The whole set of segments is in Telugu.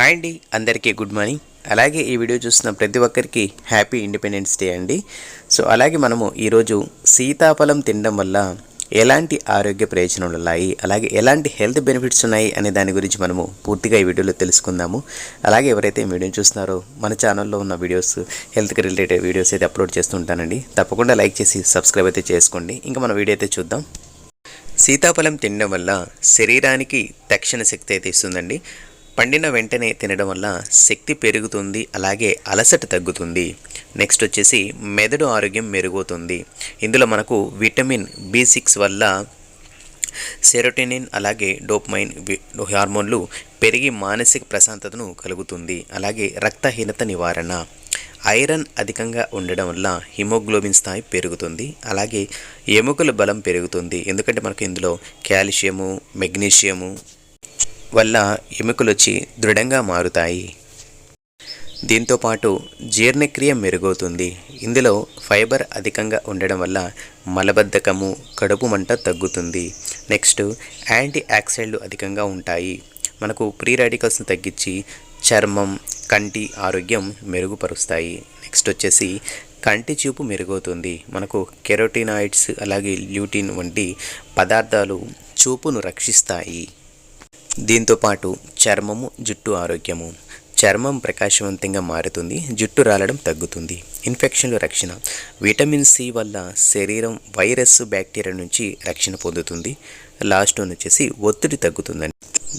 హాయ్ అండి అందరికీ గుడ్ మార్నింగ్. అలాగే ఈ వీడియో చూస్తున్న ప్రతి ఒక్కరికి హ్యాపీ ఇండిపెండెన్స్ డే అండి. సో అలాగే మనము ఈరోజు సీతాఫలం తినడం వల్ల ఎలాంటి ఆరోగ్య ప్రయోజనాలు ఉన్నాయి అలాగే ఎలాంటి హెల్త్ బెనిఫిట్స్ ఉన్నాయి అనే దాని గురించి మనము పూర్తిగా ఈ వీడియోలో తెలుసుకుందాము. అలాగే ఎవరైతే వీడియో వీడియోని చూస్తున్నారో మన ఛానల్లో ఉన్న వీడియోస్ హెల్త్కి రిలేటెడ్ వీడియోస్ అయితే అప్లోడ్ చేస్తుంటానండి తప్పకుండా లైక్ చేసి సబ్స్క్రైబ్ అయితే చేసుకోండి. ఇంకా మన వీడియో అయితే చూద్దాం. సీతాఫలం తినడం వల్ల శరీరానికి తక్షణ శక్తి అయితే ఇస్తుందండి. పండిన వెంటనే తినడం వల్ల శక్తి పెరుగుతుంది అలాగే అలసట తగ్గుతుంది. నెక్స్ట్ వచ్చేసి మెదడు ఆరోగ్యం మెరుగవుతుంది. ఇందులో మనకు విటమిన్ బి సిక్స్ వల్ల సెరోటినిన్ అలాగే డోప్మైన్ హార్మోన్లు పెరిగి మానసిక ప్రశాంతతను కలుగుతుంది. అలాగే రక్తహీనత నివారణ. ఐరన్ అధికంగా ఉండడం వల్ల హిమోగ్లోబిన్ స్థాయి పెరుగుతుంది అలాగే ఎముకల బలం పెరుగుతుంది. ఎందుకంటే మనకు ఇందులో కాల్షియము మెగ్నీషియము వల్ల ఎముకలు వచ్చి దృఢంగా మారుతాయి. దీంతోపాటు జీర్ణక్రియ మెరుగవుతుంది. ఇందులో ఫైబర్ అధికంగా ఉండడం వల్ల మలబద్ధకము కడుపు మంట తగ్గుతుంది. నెక్స్ట్ యాంటీ ఆక్సిడెంట్లు అధికంగా ఉంటాయి. మనకు ప్రీ రాడికల్స్ని తగ్గించి చర్మం కంటి ఆరోగ్యం మెరుగుపరుస్తాయి. నెక్స్ట్ వచ్చేసి కంటి చూపు మెరుగవుతుంది. మనకు కెరోటినాయిడ్స్ అలాగే ల్యూటిన్ వంటి పదార్థాలు చూపును రక్షిస్తాయి. దీంతోపాటు చర్మము జుట్టు ఆరోగ్యము. చర్మం ప్రకాశవంతంగా మారుతుంది జుట్టు రాలడం తగ్గుతుంది. ఇన్ఫెక్షన్లు రక్షణ. విటమిన్ సి వల్ల శరీరం వైరస్ బ్యాక్టీరియా నుంచి రక్షణ పొందుతుంది. లాస్ట్ వన్ వచ్చేసి ఒత్తిడి తగ్గుతుందండి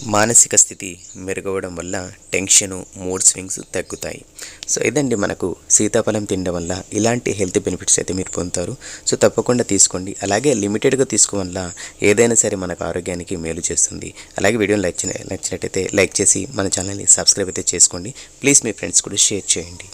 మానసిక స్థితి మెరుగవడం వల్ల టెన్షను మూడ్ స్వింగ్స్ తగ్గుతాయి. సో ఇదండి మనకు సీతాఫలం తినడం వల్ల ఇలాంటి హెల్త్ బెనిఫిట్స్ అయితే మీరు పొందుతారు. సో తప్పకుండా తీసుకోండి. అలాగే లిమిటెడ్గా తీసుకోవడం వల్ల ఏదైనా సరే మనకు ఆరోగ్యానికి మేలు చేస్తుంది. అలాగే వీడియోని లైక్ నచ్చినట్టయితే లైక్ చేసి మన ఛానల్ని సబ్స్క్రైబ్ అయితే చేసుకోండి. ప్లీజ్ మీ ఫ్రెండ్స్ కూడా షేర్ చేయండి.